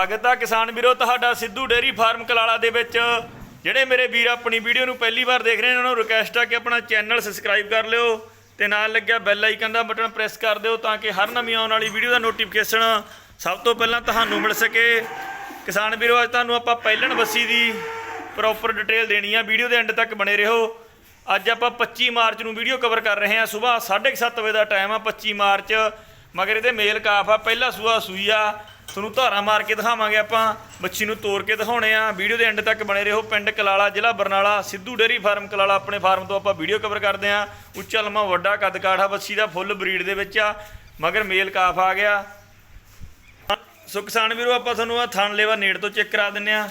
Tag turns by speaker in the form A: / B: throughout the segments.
A: ਸਵਾਗਤ ਆ ਕਿਸਾਨ ਵੀਰੋ, ਤੁਹਾਡਾ ਸਿੱਧੂ ਡੇਰੀ ਫਾਰਮ ਕਲਾਲਾ ਦੇ ਵਿੱਚ ਜਿਹੜੇ ਮੇਰੇ ਵੀਰ ਆਪਣੀ ਵੀਡੀਓ ਨੂੰ ਪਹਿਲੀ ਵਾਰ ਦੇਖ ਰਹੇ ਨੇ, ਉਹਨਾਂ ਨੂੰ ਰਿਕਵੈਸਟ ਆ ਕਿ ਆਪਣਾ ਚੈਨਲ ਸਬਸਕ੍ਰਾਈਬ ਕਰ ਲਿਓ ਤੇ ਨਾਲ ਲੱਗਿਆ ਬੈਲ ਆਈਕਨ ਦਾ ਬਟਨ ਪ੍ਰੈਸ ਕਰ ਦਿਓ ਤਾਂ ਕਿ ਹਰ ਨਵੀਂ ਆਉਣ ਵਾਲੀ ਵੀਡੀਓ ਦਾ ਨੋਟੀਫਿਕੇਸ਼ਨ ਸਭ ਤੋਂ ਪਹਿਲਾਂ ਤੁਹਾਨੂੰ ਮਿਲ ਸਕੇ। ਕਿਸਾਨ ਵੀਰੋ, ਅੱਜ ਤੁਹਾਨੂੰ ਆਪਾਂ ਪਹਿਲਣ ਬੱਸੀ ਦੀ ਪ੍ਰੋਪਰ ਡਿਟੇਲ ਦੇਣੀ ਆ। ਵੀਡੀਓ ਦੇ ਐਂਡ ਤੱਕ ਬਣੇ ਰਹੋ। ਅੱਜ ਆਪਾਂ 25 ਮਾਰਚ ਨੂੰ ਵੀਡੀਓ ਕਵਰ ਕਰ ਰਹੇ ਹਾਂ। ਸਵੇਰ 7:30 ਵਜੇ ਦਾ ਟਾਈਮ ਆ 25 ਮਾਰਚ। ਮਗਰ ਇਹਦੇ ਮੇਲ ਕਾਫ ਆ। ਪਹਿਲਾ ਸੂਆ ਸੂਈ ਆ। ਤੁਹਾਨੂੰ ਧਾਰਾ ਮਾਰ ਕੇ ਦਿਖਾਵਾਂਗੇ ਆਪਾਂ, ਬੱਚੀ ਨੂੰ ਤੋੜ ਕੇ ਦਿਖਾਉਣੇ ਆ। ਵੀਡੀਓ ਦੇ ਐਂਡ ਤੱਕ ਬਣੇ ਰਹੋ, ਪਿੰਡ ਕਲਾਲਾ, ਜ਼ਿਲ੍ਹਾ ਬਰਨਾਲਾ, ਸਿੱਧੂ ਡੇਰੀ ਫਾਰਮ ਕਲਾਲਾ ਆਪਣੇ ਫਾਰਮ ਤੋਂ ਆਪਾਂ ਵੀਡੀਓ ਕਵਰ ਕਰਦੇ ਆ। ਉੱਚਾ ਲੰਮਾ ਵੱਡਾ ਕੱਦ ਕਾਠਾ ਬੱਚੀ ਦਾ ਫੁੱਲ ਬਰੀਡ ਦੇ ਵਿੱਚ ਆ, ਮਗਰ ਮੇਲ ਕਾਫ ਆ ਗਿਆ। ਸੋ ਕਿਸਾਨ ਵੀਰੋ, ਆਪਾਂ ਤੁਹਾਨੂੰ ਆ ਥਣ ਲੇਵਾ ਨੇੜ ਤੋਂ ਚੈੱਕ ਕਰਾ ਦਿੰਨੇ ਆ।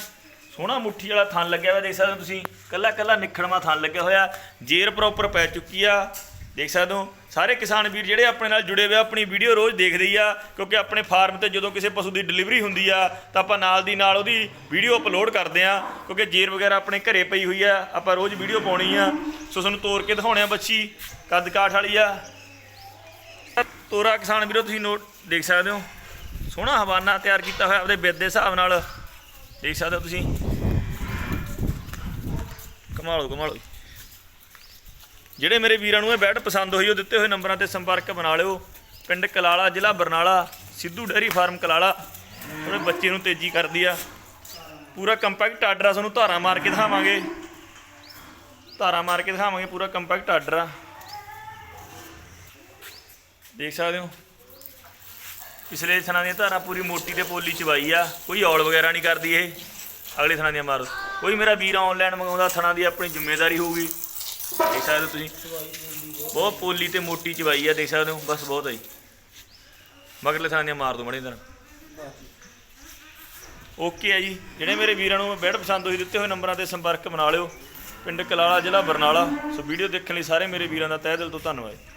A: ਸੋਹਣਾ ਮੁੱਠੀ ਵਾਲਾ ਥਣ ਲੱਗਿਆ ਹੋਇਆ, ਦੇਖ ਸਕਦੇ ਹੋ ਤੁਸੀਂ। ਕੱਲਾ ਕੱਲਾ ਨਿਖੜਵਾ ਥਣ ਲੱਗਿਆ ਹੋਇਆ। ਜੇਰ ਪ੍ਰੋਪਰ ਪੈ ਚੁੱਕੀ ਆ। ਦੇਖ ਸਕਦੇ ਹੋ? ਸਾਰੇ ਕਿਸਾਨ ਵੀਰ ਜਿਹੜੇ ਆਪਣੇ ਨਾਲ ਜੁੜੇ ਹੋਏ ਆ, ਆਪਣੀ ਵੀਡੀਓ ਰੋਜ਼ ਦੇਖਦੇ ਹੀ ਆ ਕਿਉਂਕਿ ਆਪਣੇ ਫਾਰਮ ਤੇ ਜਦੋਂ ਕਿਸੇ ਪਸ਼ੂ ਦੀ ਡਿਲੀਵਰੀ ਹੁੰਦੀ ਆ ਤਾਂ ਆਪਾਂ ਨਾਲ ਦੀ ਨਾਲ ਉਹਦੀ ਵੀਡੀਓ ਅਪਲੋਡ ਕਰਦੇ ਆ ਕਿਉਂਕਿ ਜੇਰ ਵਗੈਰਾ ਆਪਣੇ ਘਰੇ ਪਈ ਹੋਈ ਆ ਆਪਾਂ ਰੋਜ਼ ਵੀਡੀਓ ਪਾਉਣੀ ਆ। ਸੋ ਤੁਹਾਨੂੰ ਤੋੜ ਕੇ ਦਿਖਾਉਣੇ ਆ ਬੱਚੀ ਕੱਦ ਕਾਠ ਵਾਲੀ ਆ। ਤੋਰਾ ਕਿਸਾਨ ਵੀਰੋ ਤੁਸੀਂ ਨੋਟ ਦੇਖ ਸਕਦੇ ਹੋ? ਸੋਹਣਾ ਹਵਾਨਾ ਤਿਆਰ ਕੀਤਾ ਹੋਇਆ ਆਪਦੇ ਬਿੱਦ ਦੇ ਹਿਸਾਬ ਨਾਲ। ਦੇਖ ਸਕਦੇ ਹੋ ਤੁਸੀਂ? ਕਮਾਲੋ ਕਮਾਲੋ ਜਿਹੜੇ ਮੇਰੇ ਵੀਰਾਂ ਨੂੰ ਇਹ ਬੈਟ ਪਸੰਦ ਹੋਈ, ਉਹ ਦਿੱਤੇ ਹੋਏ ਨੰਬਰਾਂ ਤੇ ਸੰਪਰਕ ਬਣਾ ਲਿਓ। ਪਿੰਡ ਕਲਾਲਾ, ਜ਼ਿਲ੍ਹਾ ਬਰਨਾਲਾ, ਸਿੱਧੂ ਡੈਰੀ ਫਾਰਮ ਕਲਾਲਾ। ਉਹਦੇ ਬੱਚੇ ਨੂੰ ਤੇਜ਼ੀ ਕਰਦੀ ਆ। ਪੂਰਾ ਕੰਪੈਕਟ ਆਰਡਰ ਆ, ਤੁਹਾਨੂੰ ਧਾਰਾ ਮਾਰ ਕੇ ਦਿਖਾਵਾਂਗੇ। ਧਾਰਾ ਮਾਰ ਕੇ ਦਿਖਾਵਾਂਗੇ, ਪੂਰਾ ਕੰਪੈਕਟ ਆਰਡਰ ਆ। ਦੇਖ ਸਕਦੇ ਹੋ। ਪਿਛਲੇ ਥਣਾ ਦੀਆਂ ਧਾਰਾਂ ਪੂਰੀ ਮੋਟੀ ਤੇ ਪੋਲੀ ਚਵਾਈ ਆ। ਕੋਈ ਔਲ ਵਗੈਰਾ ਨਹੀਂ ਕਰਦੀ ਇਹ। ਅਗਲੇ ਥਣਾ ਦੀਆਂ ਮਾਰੋ। ਕੋਈ ਮੇਰਾ ਵੀਰ ਆਨਲਾਈਨ ਮੰਗਾਉਂਦਾ, ਥਣਾ ਦੀ ਆਪਣੀ ਜ਼ਿੰਮੇਵਾਰੀ ਹੋਊਗੀ। ਦੇਖ ਸਕਦੇ ਹੋ ਤੁਸੀਂ। ਬਹੁਤ ਪੋਲੀ ਤੇ ਮੋਟੀ ਚਵਾਈ ਆ, ਦੇਖ ਸਕਦੇ ਹੋ। ਬਸ ਬਹੁਤ ਹੈ ਜੀ। ਮਗਰਲੇ ਥਣਾ ਦੀਆਂ ਮਾਰ ਦੋ ਮੜੀ ਤਰ੍ਹਾਂ। ਓਕੇ ਹੈ ਜੀ। ਜਿਹੜੇ ਮੇਰੇ ਵੀਰਾਂ ਨੂੰ ਬੈਡ ਪਸੰਦ ਹੋਈ, ਦਿੱਤੇ ਹੋਏ ਨੰਬਰਾਂ ਤੇ ਸੰਪਰਕ ਬਣਾ ਲਿਓ। ਪਿੰਡ ਕਲਾਲਾ ਜ਼ਿਲ੍ਹਾ ਬਰਨਾਲਾ। ਸੋ ਵੀਡੀਓ ਦੇਖਣ ਲਈ ਸਾਰੇ ਮੇਰੇ ਵੀਰਾਂ ਦਾ ਤਹਿ ਦਿਲ ਤੋਂ ਧੰਨਵਾਦ।